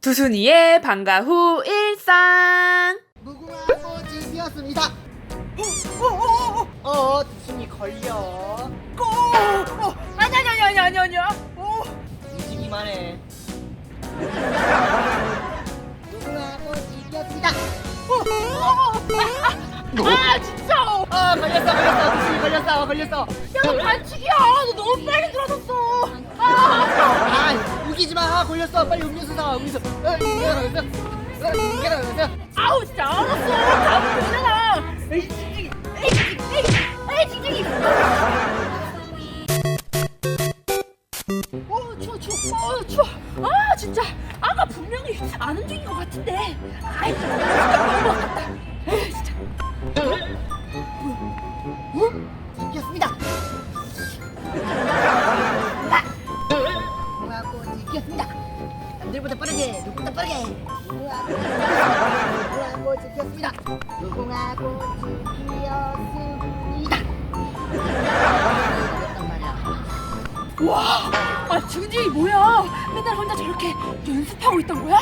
두순이의 방과 후 일상. 무궁화 꽃이 피었습니다. 어, 어, 어, 어, 두순이 걸려. 어, 아니 아니 아니 아니 아니 아니야. 어. 움직이만 해. 무궁화 꽃이 피었습니다. 아 진짜. 어, 걸렸어, 걸렸어, 두순이 걸렸어, 걸렸어. 야너 반칙이야. 너 너무 빨리 들어졌어. 아. 아, 우기지 마, 걸렸어. 빨리 음료수 사, 음료수. 어. 어. 아우 진짜 알았어. 다음 되잖아. 에이 징징이. 에이 징징이. 에이 징징이. 어 추워 추워. 어 추워. 아 진짜. 아까 분명히 안 움직인 것 같은데. 아이 진짜 너무 아깝다. 피었습니다. 남들보다 빠르게, 누구보다 빠르게. 무궁화 꽃이 피었습니다. 무궁화 꽃이 피었습니다. 와, 아 징징이 뭐야? 맨날 혼자 저렇게 연습하고 있던 거야?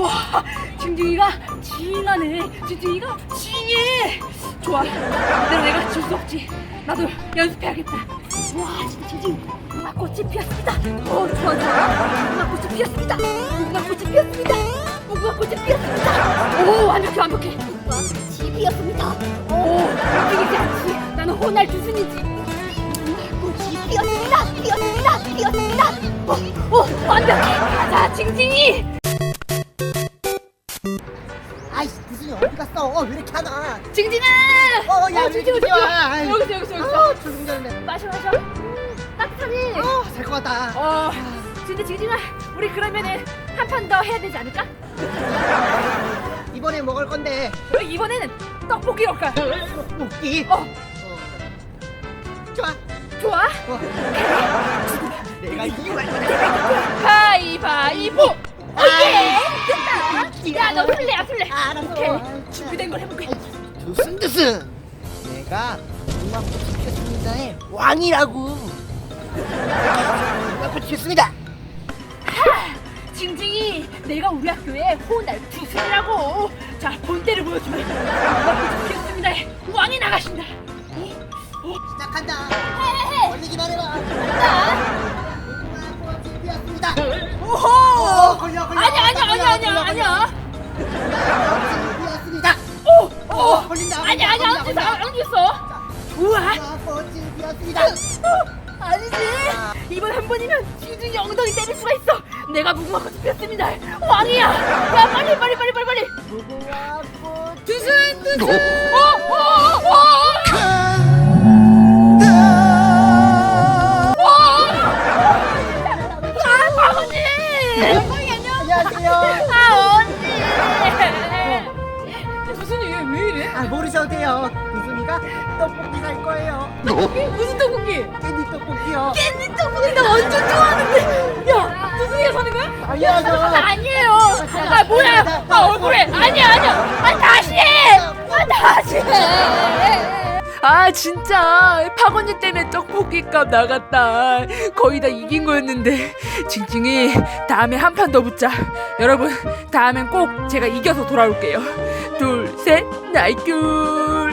와, 징징이가 징하네. 징징이가 징해. 좋아, 이대로 내가 질 수 없지. 나도 연습해야겠다. 와, 진짜 징징이 무궁화 꽃이 피었습니다. 어, 좋아, 좋아. 피었습니다. 무궁화 꽃이 피었습니다. 무궁화 꽃이 피었습니다. 오, 완벽해, 완벽해. 무궁화 꽃이 피었습니다. 오, 움직이지 않지. 나는 호날 두순이지. 꽃이 피었습니다. 피었습니다. 피었습니다. 오, 오, 완벽해. 가자, 징징이. 아이씨, 무슨 어디 갔어? 어, 왜 이렇게 하나? 징징아. 어, 야, 어, 징징아, 징징아. 와. 여기서, 여기서, 여기서. 어, 조승전인데. 마셔, 마셔. 따뜻하니. 어, 살것 같다. 어, 근데 징징아, 우리 그러면은 한 판 더 해야 되지 않을까? 이번에 먹을 건데 우리 이번에는 떡볶이 먹을까? 떡볶이. 어, 어. 좋아. 좋아. 어. 내가 갈 거야. 가위바위보. 오예. 됐다. 야, 너 술래. 아, 알았어. 오케이. 준비된 걸 해볼게. 두승 두승. 내가 중앙꽃이 피었습니다의 왕이라고. 중앙꽃이 피었습니다. 징징이 내가 우리 학교의 호날 두순이라고 자 본때를 보여주면 피었습니다 왕이 나가신다 시작한다. 헤헤헤 걸리기만 해봐. 피었습니다. 오호 어, 걸려, 걸려. 아니야 아니야 아니야 아니야 아니야 중앙꽃이 피었습니다. 오! 오! 어, 걸린다, 아니야 아니야 안 걸린다, 걸린다. 안 됐어 우와 피었습니다. 아니지 이번 한 번이면 징징이 엉덩이 때릴 수가 있어 내가 무궁화꽃이 피었습니다 왕이야 야 빨리 빨리 빨리 빨리 빨리 무궁화꽃. 두순 두순 어? 어? 어? 아, 언니! 언니, 안녕하세요. 아, 언니! 무슨 일이야? 왜 이래? 아 모르셔도 돼요. 두순이가 떡볶이 살 거예요. 무슨 떡볶이? 깻잎 떡볶이요. 깻잎 떡볶이 나 완전 좋아하는데! 야, 무슨이가 사는 거야? 당연하죠. 아니에요! 아, 뭐야! 아, 얼굴에! 아니야, 아니야! 아, 다시 해! 아, 다시 해! 아 진짜 파건이 때문에 떡볶이 값 나갔다 거의 다 이긴 거였는데 징징이 다음에 한 판 더 붙자 여러분 다음엔 꼭 제가 이겨서 돌아올게요 둘셋 나이큐